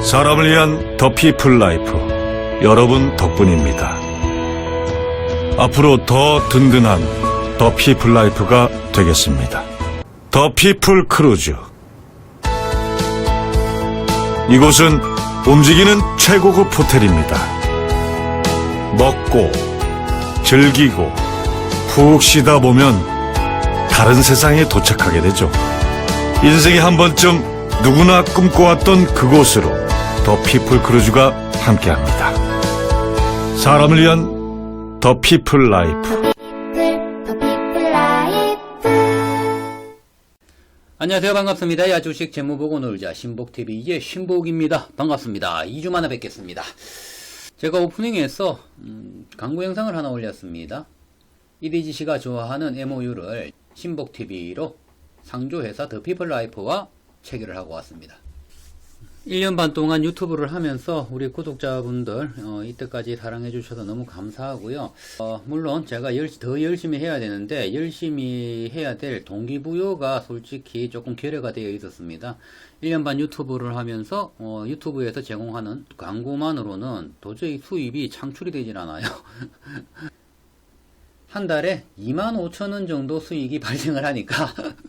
사람을 위한 더 피플 라이프 여러분 덕분입니다. 앞으로 더 든든한 더 피플 라이프가 되겠습니다. 더 피플 크루즈 이곳은 움직이는 최고급 호텔입니다. 먹고 즐기고 푹 쉬다 보면 다른 세상에 도착하게 되죠. 인생에 한 번쯤 누구나 꿈꿔왔던 그곳으로 더 피플 크루즈가 함께합니다. 사람을 위한 더 피플 라이프. 안녕하세요. 반갑습니다. 야주식 재무 보고 놀자 신복TV의 신복입니다. 반갑습니다. 2주 만에 뵙겠습니다. 제가 오프닝에서 음, 광고 영상을 하나 올렸습니다. 이디지 씨가 좋아하는 MOU를 신복TV로 상조회사 더 피플라이프와 체결을 하고 왔습니다. 1년 반 동안 유튜브를 하면서 우리 구독자분들 어, 이때까지 사랑해 주셔서 너무 감사하고요. 어, 물론 제가 열- 더 열심히 해야 되는데 열심히 해야 될 동기부여가 솔직히 조금 결여가 되어 있었습니다. 1년 반 유튜브를 하면서 어, 유튜브에서 제공하는 광고만으로는 도저히 수입이 창출이 되질 않아요. 한 달에 2만 5천 원 정도 수익이 발생을 하니까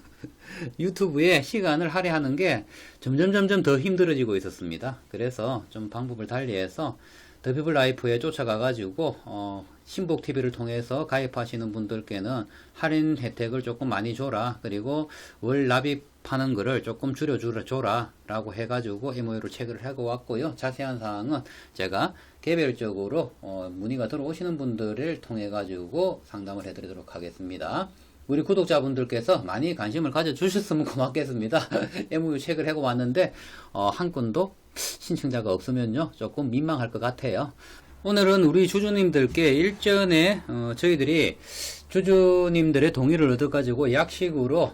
유튜브에 시간을 할애하는 게 점점 점점 더 힘들어지고 있었습니다. 그래서 좀 방법을 달리해서 더피블 라이프에 쫓아가 가지고 어, 신복 TV를 통해서 가입하시는 분들께는 할인 혜택을 조금 많이 줘라. 그리고 월 납입하는 거를 조금 줄여 줘라 라고 해 가지고 MOU를 체결을 하고 왔고요. 자세한 사항은 제가 개별적으로 어, 문의가 들어오시는 분들을 통해 가지고 상담을 해 드리도록 하겠습니다. 우리 구독자분들께서 많이 관심을 가져주셨으면 고맙겠습니다. MOU 책을 해고 왔는데, 어, 한 건도 신청자가 없으면요, 조금 민망할 것 같아요. 오늘은 우리 주주님들께 일전에, 어, 저희들이 주주님들의 동의를 얻어가지고 약식으로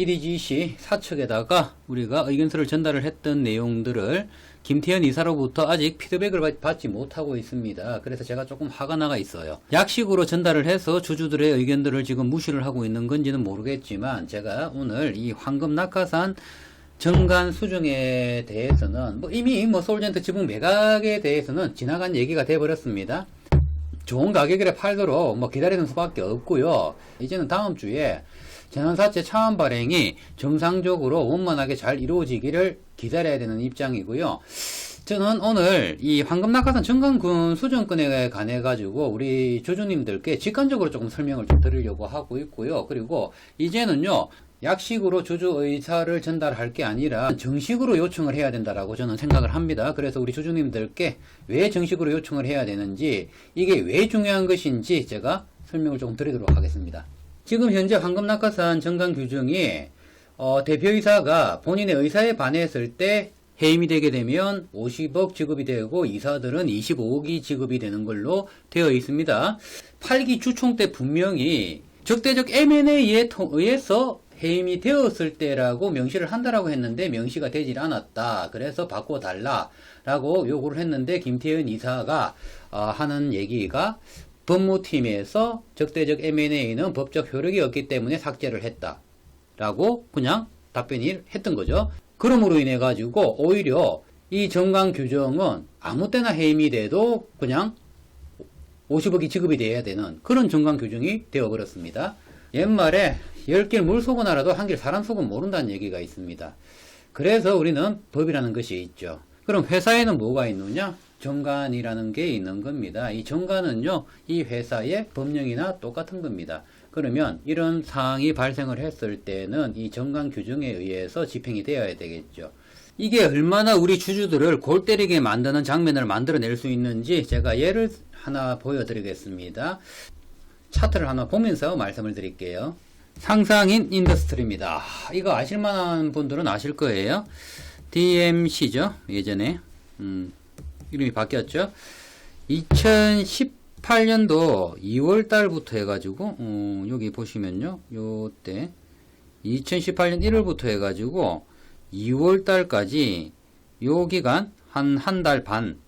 EDGC 사측에다가 우리가 의견서를 전달을 했던 내용들을 김태현 이사로부터 아직 피드백을 받- 받지 못하고 있습니다. 그래서 제가 조금 화가 나가 있어요. 약식으로 전달을 해서 주주들의 의견들을 지금 무시를 하고 있는 건지는 모르겠지만 제가 오늘 이 황금 낙하산 정관 수정에 대해서는 뭐 이미 뭐 솔젠트 지분 매각에 대해서는 지나간 얘기가 돼 버렸습니다. 좋은 가격에 팔도록 뭐 기다리는 수밖에 없고요. 이제는 다음 주에 재난사채 차원 발행이 정상적으로 원만하게 잘 이루어지기를 기다려야 되는 입장이고요. 저는 오늘 이 황금 낙하산 정강군 수정권에 관해 가지고 우리 주주님들께 직관적으로 조금 설명을 좀 드리려고 하고 있고요. 그리고 이제는요. 약식으로 주주 의사를 전달할 게 아니라 정식으로 요청을 해야 된다라고 저는 생각을 합니다. 그래서 우리 주주님들께 왜 정식으로 요청을 해야 되는지 이게 왜 중요한 것인지 제가 설명을 조금 드리도록 하겠습니다. 지금 현재 황금낙하산 정강 규정이 어, 대표이사가 본인의 의사에 반했을 때 해임이 되게 되면 50억 지급이 되고 이사들은 25억이 지급이 되는 걸로 되어 있습니다. 8기 주총 때 분명히 적대적 M&A에 의해서 해임이 되었을 때라고 명시를 한다라고 했는데 명시가 되질 않았다. 그래서 바꿔달라라고 요구를 했는데 김태현 이사가 어, 하는 얘기가 법무팀에서 적대적 M&A는 법적 효력이 없기 때문에 삭제를 했다. 라고 그냥 답변을 했던 거죠. 그럼으로 인해 가지고 오히려 이 정강 규정은 아무 때나 해임이 돼도 그냥 50억이 지급이 돼야 되는 그런 정강 규정이 되어 버렸습니다. 옛말에 10길 물 속은 알아도 한길 사람 속은 모른다는 얘기가 있습니다. 그래서 우리는 법이라는 것이 있죠. 그럼 회사에는 뭐가 있느냐? 정관이라는 게 있는 겁니다. 이 정관은요, 이 회사의 법령이나 똑같은 겁니다. 그러면 이런 사항이 발생을 했을 때는 이 정관 규정에 의해서 집행이 되어야 되겠죠. 이게 얼마나 우리 주주들을 골 때리게 만드는 장면을 만들어낼 수 있는지 제가 예를 하나 보여드리겠습니다. 차트를 하나 보면서 말씀을 드릴게요. 상상인 인더스트리입니다. 이거 아실만한 분들은 아실 거예요. DMC죠. 예전에 음, 이름이 바뀌었죠. 2018년도 2월 달부터 해가지고 어, 여기 보시면요. 요때 2018년 1월부터 해가지고 2월 달까지 요 기간 한 한 달 반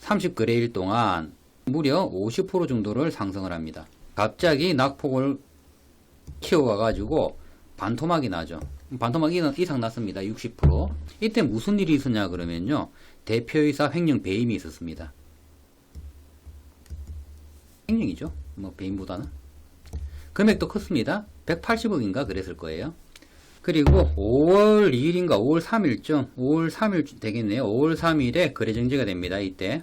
30거래일 동안 무려 50% 정도를 상승을 합니다. 갑자기 낙폭을 키워가가지고 반토막이 나죠. 반토막 이상- 이상 났습니다. 60%. 이때 무슨 일이 있었냐 그러면요. 대표이사 횡령 배임이 있었습니다. 횡령이죠. 뭐 배임보다는. 금액도 컸습니다. 180억인가 그랬을 거예요. 그리고 5월 2일인가 5월 3일쯤 5월 3일 되겠네요. 5월 3일에 거래정지가 됩니다. 이때.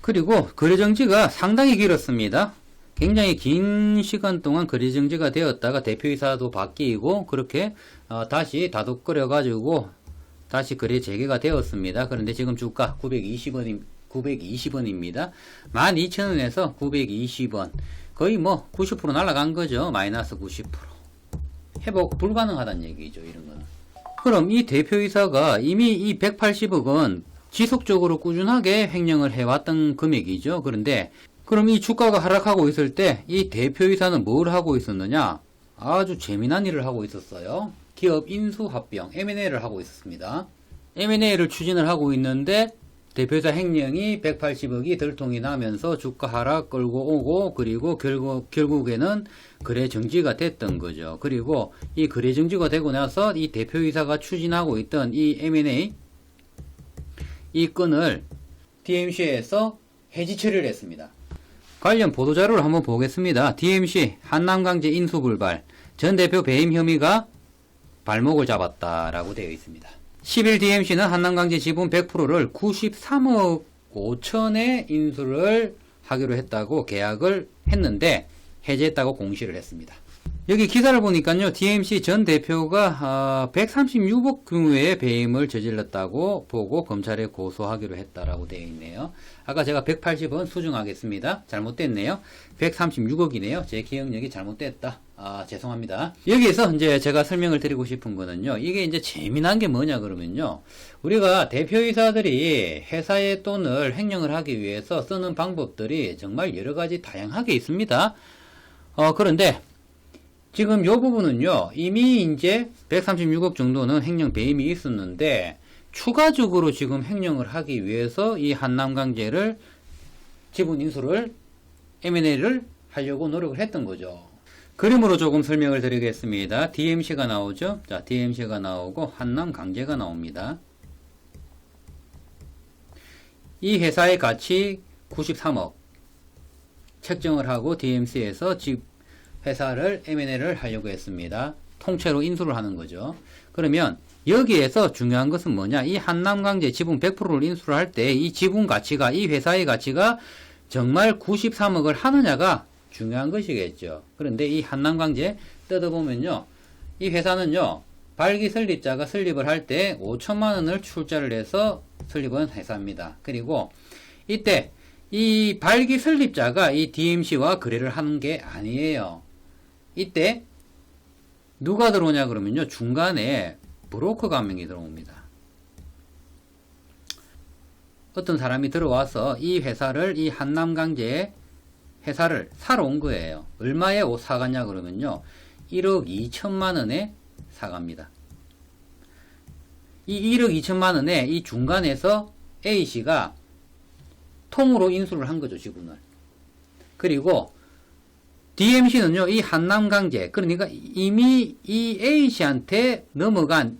그리고 거래정지가 상당히 길었습니다. 굉장히 긴 시간 동안 거래정지가 되었다가 대표이사도 바뀌고 그렇게 어, 다시 다독거려 가지고 다시 거래 재개가 되었습니다. 그런데 지금 주가 920원 920원입니다. 12,000원에서 920원. 거의 뭐 90% 날아간 거죠. 마이너스 90%. 회복 불가능하다는 얘기죠. 이런 거는. 그럼 이 대표이사가 이미 이 180억은 지속적으로 꾸준하게 횡령을 해왔던 금액이죠. 그런데 그럼 이 주가가 하락하고 있을 때 이 대표이사는 뭘 하고 있었느냐? 아주 재미난 일을 하고 있었어요. 기업 인수합병 M&A를 하고 있었습니다. M&A를 추진을 하고 있는데 대표이사 횡령이 180억이 들통이 나면서 주가 하락 끌고 오고 그리고 결국 결국에는 거래 정지가 됐던 거죠. 그리고 이 거래 정지가 되고 나서 이 대표이사가 추진하고 있던 이 M&A 이 건을 DMC에서 해지 처리를 했습니다. 관련 보도자료를 한번 보겠습니다. DMC 한남강제 인수불발 전 대표 배임 혐의가 발목을 잡았다라고 되어 있습니다. 10일 DMC는 한남강제 지분 100%를 93억 5천에 인수를 하기로 했다고 계약을 했는데 해제했다고 공시를 했습니다. 여기 기사를 보니까요, DMC 전 대표가 136억 규모의 배임을 저질렀다고 보고 검찰에 고소하기로 했다라고 되어 있네요. 아까 제가 180원 수정하겠습니다. 잘못됐네요. 136억이네요. 제 기억력이 잘못됐다. 아, 죄송합니다. 여기에서 이제 제가 설명을 드리고 싶은 거는요, 이게 이제 재미난 게 뭐냐 그러면요, 우리가 대표이사들이 회사의 돈을 횡령을 하기 위해서 쓰는 방법들이 정말 여러 가지 다양하게 있습니다. 어, 그런데 지금 요 부분은요, 이미 이제 136억 정도는 횡령 배임이 있었는데, 추가적으로 지금 횡령을 하기 위해서 이 한남강제를 지분 인수를 M&A를 하려고 노력을 했던 거죠. 그림으로 조금 설명을 드리겠습니다. DMC가 나오죠. 자, DMC가 나오고 한남강제가 나옵니다. 이 회사의 가치 93억 책정을 하고 DMC에서 집 회사를 M&A를 하려고 했습니다. 통째로 인수를 하는 거죠. 그러면 여기에서 중요한 것은 뭐냐? 이 한남강제 지분 100%를 인수를 할 때 이 지분 가치가 이 회사의 가치가 정말 93억을 하느냐가 중요한 것이겠죠. 그런데 이 한남강제 뜯어보면요. 이 회사는요. 발기 설립자가 설립을 할 때 5천만 원을 출자를 해서 설립한 회사입니다. 그리고 이때 이 발기 설립자가 이 DMC와 거래를 하는 게 아니에요. 이때 누가 들어오냐 그러면요. 중간에 브로커가 한 명이 들어옵니다. 어떤 사람이 들어와서 이 회사를 이 한남강제 회사를 사러 온 거예요. 얼마에 옷 사갔냐 그러면요. 1억 2천만 원에 사갑니다. 이 1억 2천만 원에 이 중간에서 A씨가 통으로 인수를 한 거죠, 지분을. 그리고 DMC는요, 이 한남강제, 그러니까 이미 이 A씨한테 넘어간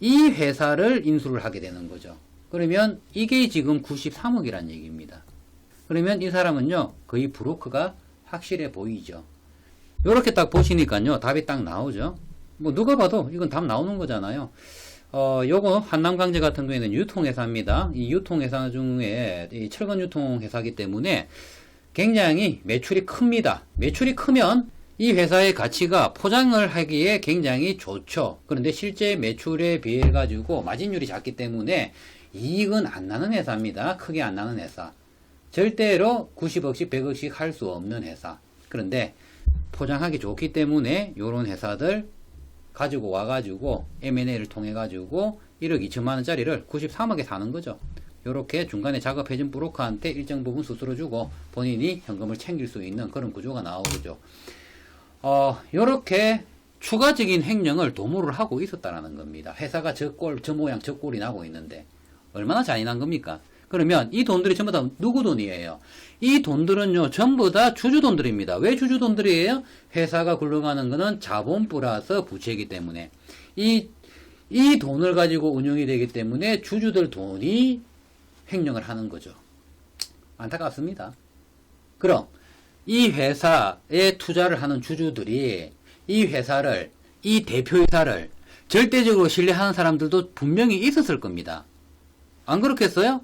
이 회사를 인수를 하게 되는 거죠. 그러면 이게 지금 93억이란 얘기입니다. 그러면 이 사람은요, 거의 브로커가 확실해 보이죠. 요렇게 딱 보시니까요, 답이 딱 나오죠. 뭐, 누가 봐도 이건 답 나오는 거잖아요. 어, 요거 한남강제 같은 경우에는 유통회사입니다. 이 유통회사 중에 이 철근 유통회사기 때문에 굉장히 매출이 큽니다. 매출이 크면 이 회사의 가치가 포장을 하기에 굉장히 좋죠. 그런데 실제 매출에 비해 가지고 마진율이 작기 때문에 이익은 안 나는 회사입니다. 크게 안 나는 회사. 절대로 90억씩 100억씩 할 수 없는 회사. 그런데 포장하기 좋기 때문에 이런 회사들 가지고 와가지고 M&A를 통해 가지고 1억 2천만 원짜리를 93억에 사는 거죠. 요렇게 중간에 작업해준 브로커한테 일정 부분 수수료 주고 본인이 현금을 챙길 수 있는 그런 구조가 나오죠. 어, 요렇게 추가적인 횡령을 도모를 하고 있었다라는 겁니다. 회사가 저 꼴, 저 모양, 저 꼴이 나고 있는데 얼마나 잔인한 겁니까? 그러면 이 돈들이 전부 다 누구 돈이에요? 이 돈들은요, 전부 다 주주 돈들입니다. 왜 주주 돈들이에요? 회사가 굴러가는 거는 자본 플러스 부채이기 때문에. 이, 이 돈을 가지고 운영이 되기 때문에 주주들 돈이 횡령을 하는 거죠. 안타깝습니다. 그럼 이 회사에 투자를 하는 주주들이 이 회사를, 이 대표이사를 절대적으로 신뢰하는 사람들도 분명히 있었을 겁니다. 안 그렇겠어요?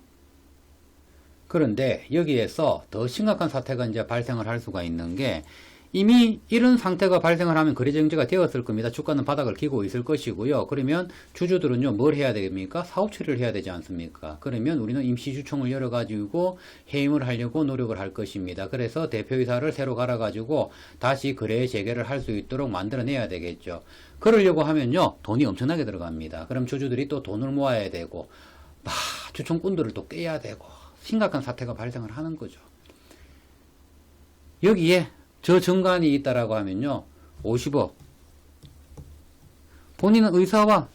그런데 여기에서 더 심각한 사태가 이제 발생을 할 수가 있는 게 이미 이런 상태가 발생을 하면 거래정지가 되었을 겁니다. 주가는 바닥을 기고 있을 것이고요. 그러면 주주들은요, 뭘 해야 됩니까? 사업 처리를 해야 되지 않습니까? 그러면 우리는 임시주총을 열어가지고 해임을 하려고 노력을 할 것입니다. 그래서 대표이사를 새로 갈아가지고 다시 거래 재개를 할 수 있도록 만들어내야 되겠죠. 그러려고 하면요, 돈이 엄청나게 들어갑니다. 그럼 주주들이 또 돈을 모아야 되고, 막 주총꾼들을 또 깨야 되고, 심각한 사태가 발생을 하는 거죠. 여기에 저 정관이 있다라고 하면요. 50억. 본인은 의사와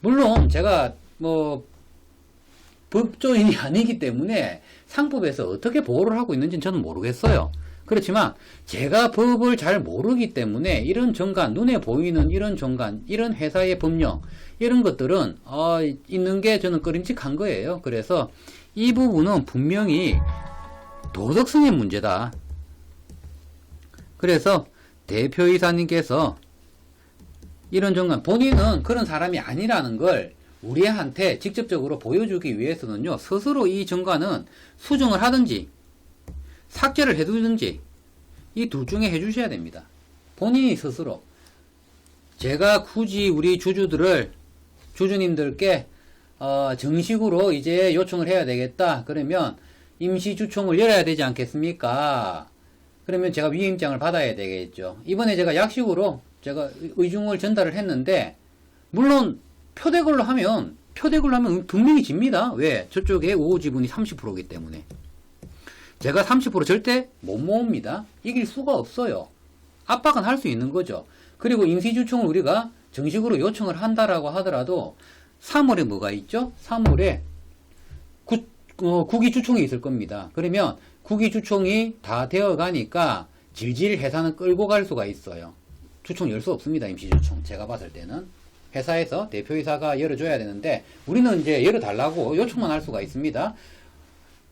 물론 제가 뭐 법조인이 아니기 때문에 상법에서 어떻게 보호를 하고 있는지는 저는 모르겠어요. 그렇지만 제가 법을 잘 모르기 때문에 이런 정관, 눈에 보이는 이런 정관, 이런 회사의 법령, 이런 것들은 어, 있는 게 저는 꺼림칙한 거예요. 그래서 이 부분은 분명히 도덕성의 문제다. 그래서 대표이사님께서 이런 정관, 본인은 그런 사람이 아니라는 걸 우리한테 직접적으로 보여주기 위해서는요, 스스로 이 정관은 수정을 하든지, 삭제를 해두든지, 이 둘 중에 해주셔야 됩니다. 본인이 스스로. 제가 굳이 우리 주주들을, 주주님들께, 어, 정식으로 이제 요청을 해야 되겠다. 그러면 임시주총을 열어야 되지 않겠습니까? 그러면 제가 위임장을 받아야 되겠죠. 이번에 제가 약식으로 제가 의중을 전달을 했는데, 물론 표대걸로 하면, 표대걸로 하면 분명히 집니다. 왜? 저쪽에 우호 지분이 30%이기 때문에. 제가 30% 절대 못 모읍니다. 이길 수가 없어요. 압박은 할 수 있는 거죠. 그리고 임시주총을 우리가 정식으로 요청을 한다라고 하더라도 3월에 뭐가 있죠? 3월에 구, 어, 국위주총이 있을 겁니다. 그러면 국위주총이 다 되어 가니까 질질 회사는 끌고 갈 수가 있어요. 주총 열 수 없습니다. 임시주총. 제가 봤을 때는. 회사에서 대표이사가 열어줘야 되는데 우리는 이제 열어달라고 요청만 할 수가 있습니다.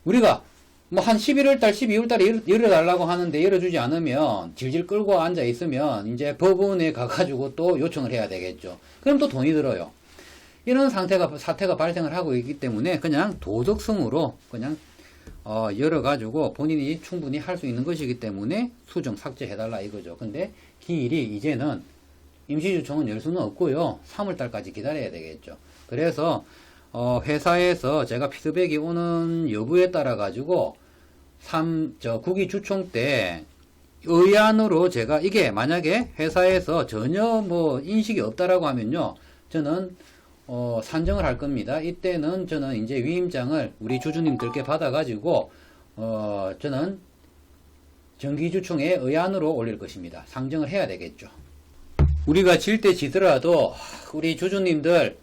우리가 뭐 한 11월달, 12월달에 열어달라고 하는데 열어주지 않으면 질질 끌고 앉아 있으면 이제 법원에 가가지고 또 요청을 해야 되겠죠. 그럼 또 돈이 들어요. 이런 상태가 사태가 발생을 하고 있기 때문에 그냥 도덕성으로 그냥 어, 열어가지고 본인이 충분히 할 수 있는 것이기 때문에 수정 삭제해달라 이거죠. 근데 기일이 이제는 임시주총은 열 수는 없고요. 3월달까지 기다려야 되겠죠. 그래서 어, 회사에서 제가 피드백이 오는 여부에 따라 가지고 3, 저 국위 주총 때 의안으로 제가 이게 만약에 회사에서 전혀 뭐 인식이 없다라고 하면요. 저는 어, 산정을 할 겁니다. 이때는 저는 이제 위임장을 우리 주주님들께 받아가지고, 어, 저는 정기주총에 의안으로 올릴 것입니다. 상정을 해야 되겠죠. 우리가 질 때 지더라도, 우리 주주님들,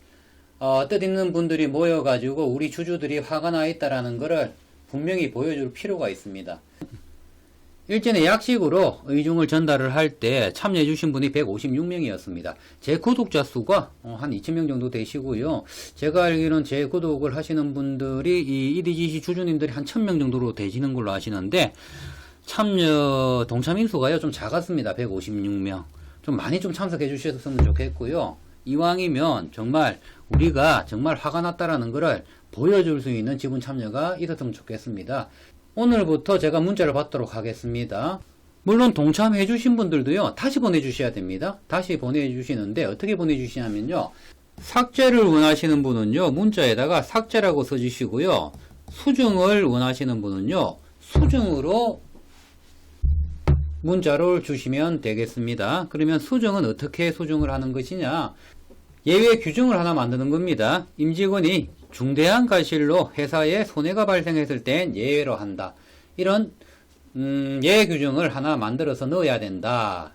어, 뜻있는 분들이 모여가지고 우리 주주들이 화가 나 있다라는 것을 분명히 보여줄 필요가 있습니다. 일전에 약식으로 의중을 전달을 할 때 참여해 주신 분이 156명이었습니다. 제 구독자 수가 어, 한 2,000명 정도 되시고요. 제가 알기로는 제 구독을 하시는 분들이 이 EDGC 주주님들이 한 1,000명 정도로 되시는 걸로 아시는데 참여 동참 인수가요 좀 작았습니다. 156명. 좀 많이 좀 참석해 주셨으면 좋겠고요. 이왕이면 정말 우리가 정말 화가 났다라는 것을 보여줄 수 있는 지분 참여가 있었으면 좋겠습니다. 오늘부터 제가 문자를 받도록 하겠습니다. 물론 동참해 주신 분들도요. 다시 보내주셔야 됩니다. 다시 보내주시는데 어떻게 보내주시냐면요. 삭제를 원하시는 분은요. 문자에다가 삭제라고 써주시고요. 수정을 원하시는 분은요. 수정으로 문자를 주시면 되겠습니다. 그러면 수정은 어떻게 수정을 하는 것이냐? 예외 규정을 하나 만드는 겁니다. 임직원이 중대한 과실로 회사에 손해가 발생했을 땐 예외로 한다. 이런 음, 예외 규정을 하나 만들어서 넣어야 된다.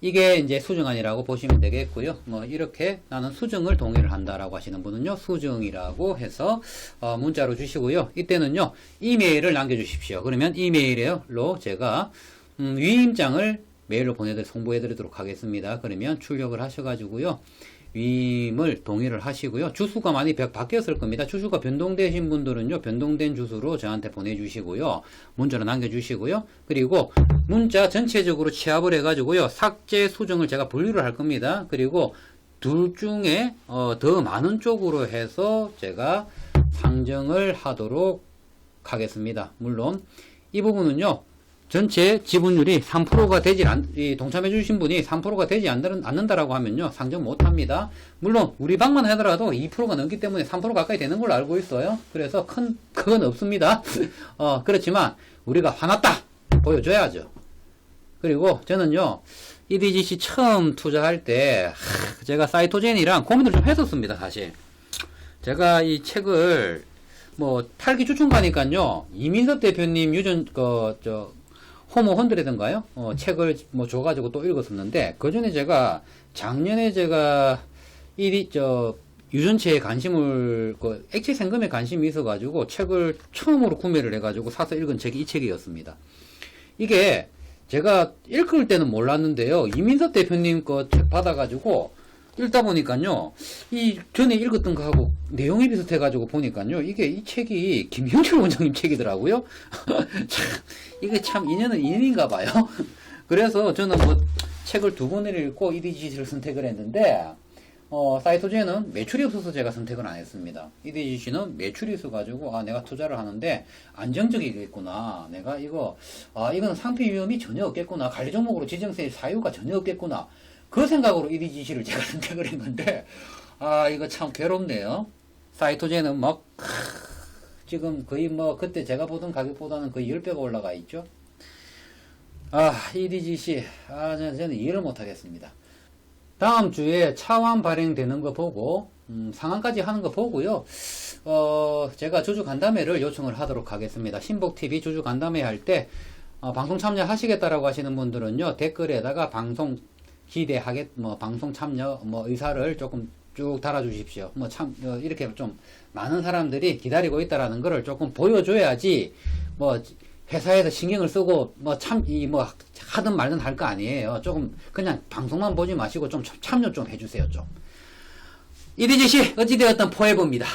이게 이제 수정안이라고 보시면 되겠고요. 뭐 이렇게 나는 수정을 동의를 한다라고 하시는 분은요. 수정이라고 해서 어, 문자로 주시고요. 이때는요. 이메일을 남겨 주십시오. 그러면 이메일로 제가 음, 위임장을 메일로 보내드려 송부해드리도록 하겠습니다. 그러면 출력을 하셔 가지고요. 위임을 동의를 하시고요. 주소가 많이 바- 바뀌었을 겁니다. 주소가 변동되신 분들은요, 변동된 주소로 저한테 보내주시고요. 문자로 남겨주시고요. 그리고 문자 전체적으로 취합을 해가지고요. 삭제, 수정을 제가 분류를 할 겁니다. 그리고 둘 중에 어, 더 많은 쪽으로 해서 제가 상정을 하도록 하겠습니다. 물론 이 부분은요. 전체 지분율이 3%가 되지 않, 이 동참해 주신 분이 3%가 되지 않는, 않는다라고 하면요. 상정 못 합니다. 물론 우리 방만 하더라도 2%가 넘기 때문에 3% 가까이 되는 걸로 알고 있어요. 그래서 큰 그건 없습니다. 어, 그렇지만 우리가 화났다 보여줘야죠. 그리고 저는요. EDGC 처음 투자할 때 하, 제가 사이토젠이랑 고민을 좀 했었습니다, 사실. 제가 이 책을 뭐 팔기 추천 가니까요. 이민섭 대표님 유전 그 저 호모 헌드레든가요? 어, 책을 뭐 줘가지고 또 읽었었는데 그 전에 제가 작년에 제가 이리 저 유전체에 관심을 그 액체 생금에 관심이 있어가지고 책을 처음으로 구매를 해가지고 사서 읽은 책이 이 책이었습니다. 이게 제가 읽을 때는 몰랐는데요. 이민섭 대표님 거 책 받아가지고 읽다 보니까요. 이 전에 읽었던 거하고 내용이 비슷해가지고 보니까요. 이게 이 책이 김형철 원장님 책이더라고요. 참, 이게 참 인연은 인연인가 봐요. 그래서 저는 뭐 책을 두 번을 읽고 EDGC를 선택을 했는데 어, 사이토제는 매출이 없어서 제가 선택을 안 했습니다. EDGC는 매출이 있어가지고, 아, 내가 투자를 하는데, 안정적이겠구나. 내가 이거, 아, 이거는 상피 위험이 전혀 없겠구나. 관리 종목으로 지정세 사유가 전혀 없겠구나. 그 생각으로 EDGC를 제가 선택을 했는데, 아, 이거 참 괴롭네요. 사이토제는 막, 크, 지금 거의 뭐, 그때 제가 보던 가격보다는 거의 10배가 올라가 있죠. 아, EDGC. 아, 저는, 이해를 못하겠습니다. 다음 주에 차환 발행되는 거 보고 음, 상한까지 하는 거 보고요. 어, 제가 주주 간담회를 요청을 하도록 하겠습니다. 신복 TV 주주 간담회 할 때 어, 방송 참여하시겠다라고 하시는 분들은요 댓글에다가 방송 기대하겠 뭐 방송 참여 뭐 의사를 조금 쭉 달아주십시오. 뭐 참 이렇게 좀 많은 사람들이 기다리고 있다라는 거를 조금 보여줘야지 뭐 회사에서 신경을 쓰고 뭐 참 이 뭐 하든 말든 할 거 아니에요. 조금 그냥 방송만 보지 마시고 좀 참여 좀 해주세요 좀. 이디지 씨 어찌되었든 포해봅니다.